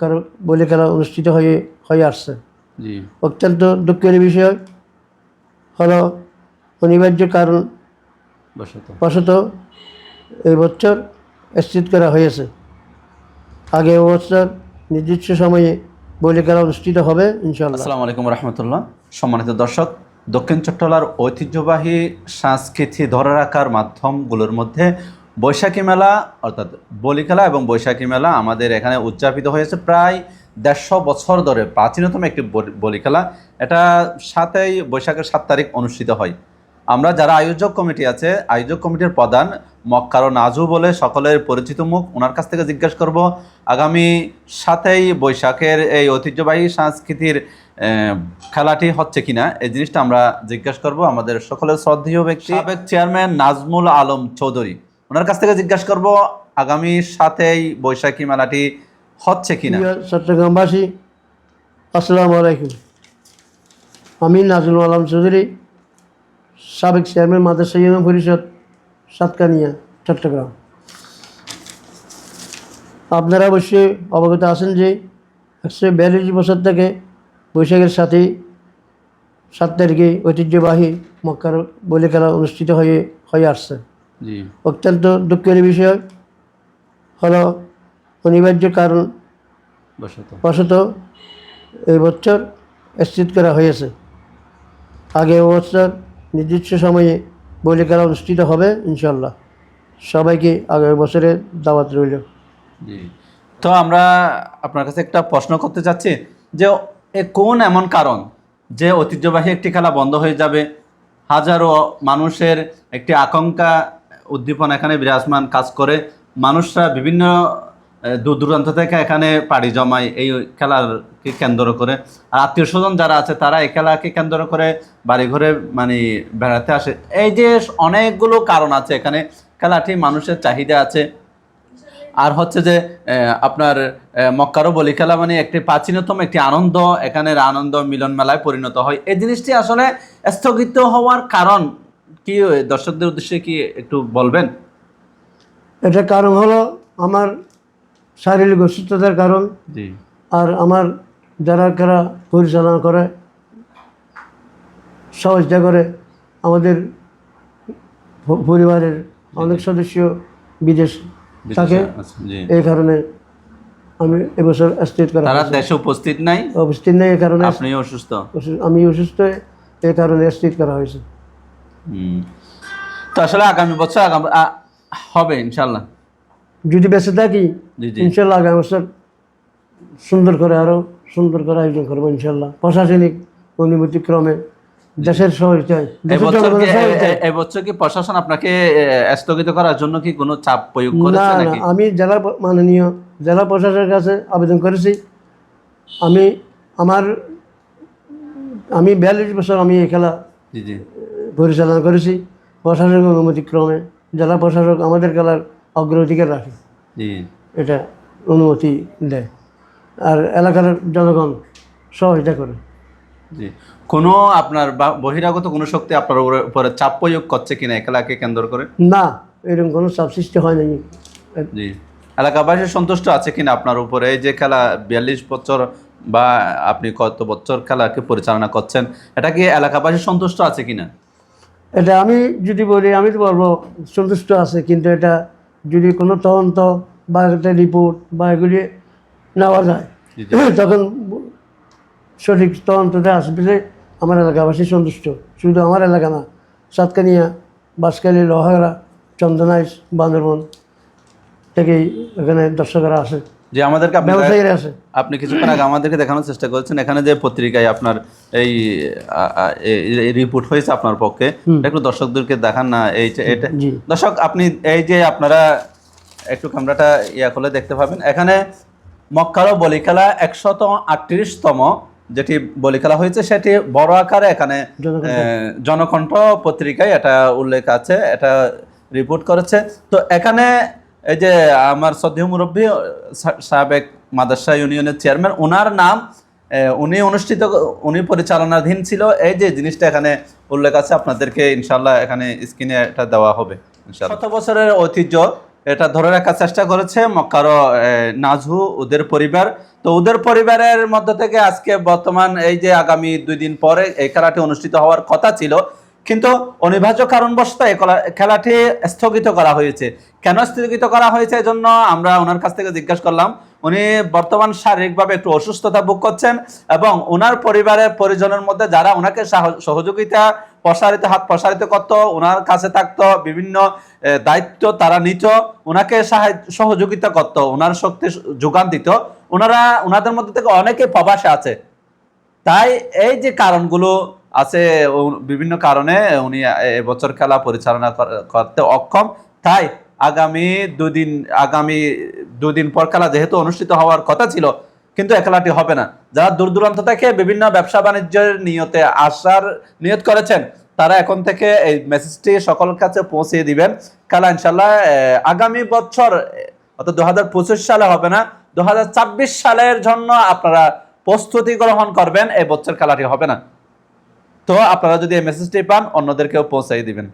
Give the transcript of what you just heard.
কারও বলে খেলা অনুষ্ঠিত হয়ে হয়ে আসছে। অত্যন্ত দুঃখের বিষয় হলো অনিবার্য কারণ বসত বশত এই বছর স্থিত করা হয়েছে। আগে বছর নির্দিষ্ট সময়ে বলে খেলা অনুষ্ঠিত হবে ইনশাল্লাহ আসসালামু আলাইকুম রহমতুল্লাহ। সম্মানিত দর্শক দক্ষিণ চট্টলার ঐতিহ্যবাহী সংস্কৃতি ধরে রাখার মাধ্যমগুলোর মধ্যে বৈশাখী মেলা, অর্থাৎ বলি খেলা এবং বৈশাখী মেলা আমাদের এখানে উদযাপিত হয়েছে প্রায় দেড়শো বছর ধরে, প্রাচীনতম একটি বলি- খেলা। এটা সাতই বৈশাখের সাত তারিখ অনুষ্ঠিত হয়। আমরা যারা আয়োজক কমিটি আছে, আয়োজক কমিটির প্রধান মক্কারো নাজু বলে সকলের পরিচিত মুখ ওনার কাছ থেকে জিজ্ঞেস করব, আগামী সাতই বৈশাখের এই ঐতিহ্যবাহী সংস্কৃতির খেলাটি হচ্ছে কিনা, এই জিনিসটা আমরা জিজ্ঞেস করব। আমাদের সকলের শ্রদ্ধেয় ব্যক্তি। সাবেক চেয়ারম্যান নাজমুল আলম চৌধুরী। ওনার কাছ থেকে জিজ্ঞাসা করব, আগামী সাতই বৈশাখী মেলাটি হচ্ছে কিনা? চট্টগ্রামবাসী, আসসালামু আলাইকুম। আমি নাজুল আলম চৌধুরী, সাবেক চেয়ারম্যান মাদ্রাসা ইউনিয়ন পরিষদ, সাতকানিয়া, চট্টগ্রাম। আপনারা অবশ্যই অবগত আছেন যে একশো বিয়াল্লিশ বছর থেকে বৈশাখের সাথে সাত তারিখে ঐতিহ্যবাহী মক্কার বলে খেলা অনুষ্ঠিত হয়ে হয়ে আসছে। অত্যন্ত দুঃখের বিষয় হলো অনিবার্য কারণ বশত এই বছর স্থিত করা হয়েছে। আগে বছর নির্দিষ্ট সময়ে বলে খেলা অনুষ্ঠিত হবে ইনশাল্লাহ সবাইকে আগের বছরে দাওয়াত রইল। জি। তো আমরা আপনার কাছে একটা প্রশ্ন করতে চাচ্ছি যে এ কোন এমন কারণ যে ঐতিহ্যবাহী একটি খেলা বন্ধ হয়ে যাবে? হাজারো মানুষের একটি আকাঙ্ক্ষা উদ্দীপন এখানে বিরাজমান কাজ করে। মানুষরা বিভিন্ন দূর দূরান্ত থেকে এখানে পাড়ি জমায় এই খেলাকে কেন্দ্র করে। আর আত্মীয় স্বজন যারা আছে, তারা এই খেলাকে কেন্দ্র করে বাড়ি ঘরে মানে বেড়াতে আসে। এই যে অনেকগুলো কারণ আছে এখানে। খেলাটি মানুষের চাহিদা আছে। আর হচ্ছে যে আপনার মক্কারও বলি খেলা মানে একটি প্রাচীনতম একটি আনন্দ। এখানের আনন্দ মিলন মেলায় পরিণত হয়। এই জিনিসটি আসলে স্থগিত হওয়ার কারণ কি দর্শকদের উদ্দেশ্যে কি একটু বলবেন? এটা কারণ হলো আমার শারীরিক অসুস্থতার কারণ। আর আমার যারা কারা পরিচালনা করে সহযোগিতা করে আমাদের পরিবারের অনেক সদস্য বিদেশ থাকে। এই কারণে আমি এবছর স্থির করা তারা। দেশে উপস্থিত নাই? অবস্থিত নেই এই কারণে আপনি অসুস্থ? আমি অসুস্থ এই কারণে স্থির করা হয়েছে। তো আসলে আগামী বছর আগামী হবে ইনশাল্লাহ যদি বেঁচে থাকি ইনশাল্লাহ আগামী বছর সুন্দর করে আরও সুন্দর করে আয়োজন করব ইনশাল্লাহ প্রশাসনিক অনুমতি ক্রমে দেশের এবছর কি জনগণের সহযোগিতায়। এবছর কি প্রশাসন আপনাকে স্থগিত করার জন্য কি কোনো চাপ প্রয়োগ করেছে নাকি? আমি জেলা মাননীয় জেলা প্রশাসনের কাছে আবেদন করেছি। আমি আমার আমি বিয়াল্লিশ বছর আমি এই খেলা জি জি। পরিচালনা করেছি। প্রশাসনিক অনুমতি ক্রমে জেলা প্রশাসক আমাদের খেলার অগ্রাধিকার রাখে। জি। এটা অনুমতি দেয়। আর এলাকার জনগণ সহযোগিতা করে। জি। কোনো আপনার বা- বহিরাগত কোনো শক্তি আপনার উপরে- উপরে চাপ প্রয়োগ করছে কিনা এই খেলাকে কেন্দ্র করে? না এরকম কোনো চাপ সৃষ্টি হয় নাই। জি। এলাকাবাসী সন্তুষ্ট আছে কিনা আপনার উপরে? এই যে খেলা বিয়াল্লিশ বছর বা আপনি কত বছর খেলাকে পরিচালনা করছেন এটা কি এলাকাবাসী সন্তুষ্ট আছে কিনা? এটা আমি যদি বলি আমি তো বলব সন্তুষ্ট আছে কিন্তু এটা যদি কোনো তদন্ত বা একটা রিপোর্ট বা এগুলি নেওয়া যায় তখন সঠিক তদন্ততে আসবে যে আমার এলাকাবাসী সন্তুষ্ট। শুধু আমার এলাকা না সাতকানিয়া বাঁশখালী লোহাগড়া চন্দনাইশ বান্দরবন থেকেই এখানে দর্শকরা আসে। যে আমাদেরকে আপনি আপনি কিছুক্ষণ আগে আমাদেরকে দেখানোর চেষ্টা করছেন। এখানে যে পত্রিকায় আপনার এই রিপোর্ট হয়েছে আপনার পক্ষে একটু দর্শকদেরকে দেখান না এই এটা দর্শক আপনি এই যে আপনারা একটু ক্যামেরাটা ইয়া করলে দেখতে পাবেন। এখানে মক্কারও বলি খেলা একশত আটত্রিশতম যেটি বলি খেলা হয়েছে সেটি বড় আকারে এখানে জনকণ্ঠ। পত্রিকায় এটা উল্লেখ আছে এটা রিপোর্ট করেছে। তো এখানে এই যে আমার শ্রদ্ধেয় মুরব্বী সাবেক মাদ্রাসা ইউনিয়নের চেয়ারম্যান ওনার নাম উনি অনুষ্ঠিত, উনি পরিচালনাধীন ছিল। এই যে জিনিসটা এখানে উল্লেখ আছে, আপনাদেরকে ইনশাল্লাহ এখানে স্ক্রিনে এটা দেওয়া হবে শত বছরের ঐতিহ্য, এটা ধরে রাখার চেষ্টা করেছে মক্কার নাজু ওদের পরিবার। তো ওদের পরিবারের মধ্য থেকে আজকে বর্তমান এই যে আগামী দুই দিন পরে এই খেলাটি অনুষ্ঠিত হওয়ার কথা ছিল। কিন্তু অনিবার্য কারণবশত খেলাটি স্থগিত করা হয়েছে। কেন স্থগিত করা হয়েছে জন্য আমরা ওনার কাছ থেকে জিজ্ঞাসা করলাম। উনি বর্তমান শারীরিকভাবে একটু অসুস্থতা ভোগ করছেন এবং ওনার পরিবারের পরিজনের মধ্যে যারা ওনাকে সাহ- সহযোগিতা প্রসারিত হাত প্রসারিত করতো, ওনার কাছে থাকতো, বিভিন্ন দায়িত্ব তারা নিত, ওনাকে সহযোগিতা করতো, ওনার শক্তি যোগান দিত। ওনারা ওনাদের মধ্যে থেকে অনেকে প্রবাসে আছে। তাই এই যে কারণগুলো আছে বিভিন্ন কারণে উনি এবছর খেলা পরিচালনা করতে অক্ষম। তাই আগামী দুদিন আগামী দুদিন পর খেলা যেহেতু অনুষ্ঠিত হওয়ার কথা ছিল, কিন্তু খেলাটি হবে না। যারা দূর দূরান্ত থেকে বিভিন্ন ব্যবসা বাণিজ্যের নিয়তে আসার নিয়ত করেছেন, তারা এখন থেকে এই মেসেজটি সকলের কাছে পৌঁছে দিবেন। খেলা ইনশাল্লাহ আগামী বছর, অর্থাৎ দু হাজার পঁচিশ সালে হবে না দু হাজার ছাব্বিশ সালের জন্য আপনারা প্রস্তুতি গ্রহণ করবেন এই বছর খেলাটি হবে না। তো আপনারা যদি এই মেসেজটি পান অন্যদেরকেও পৌঁছাই দিবেন।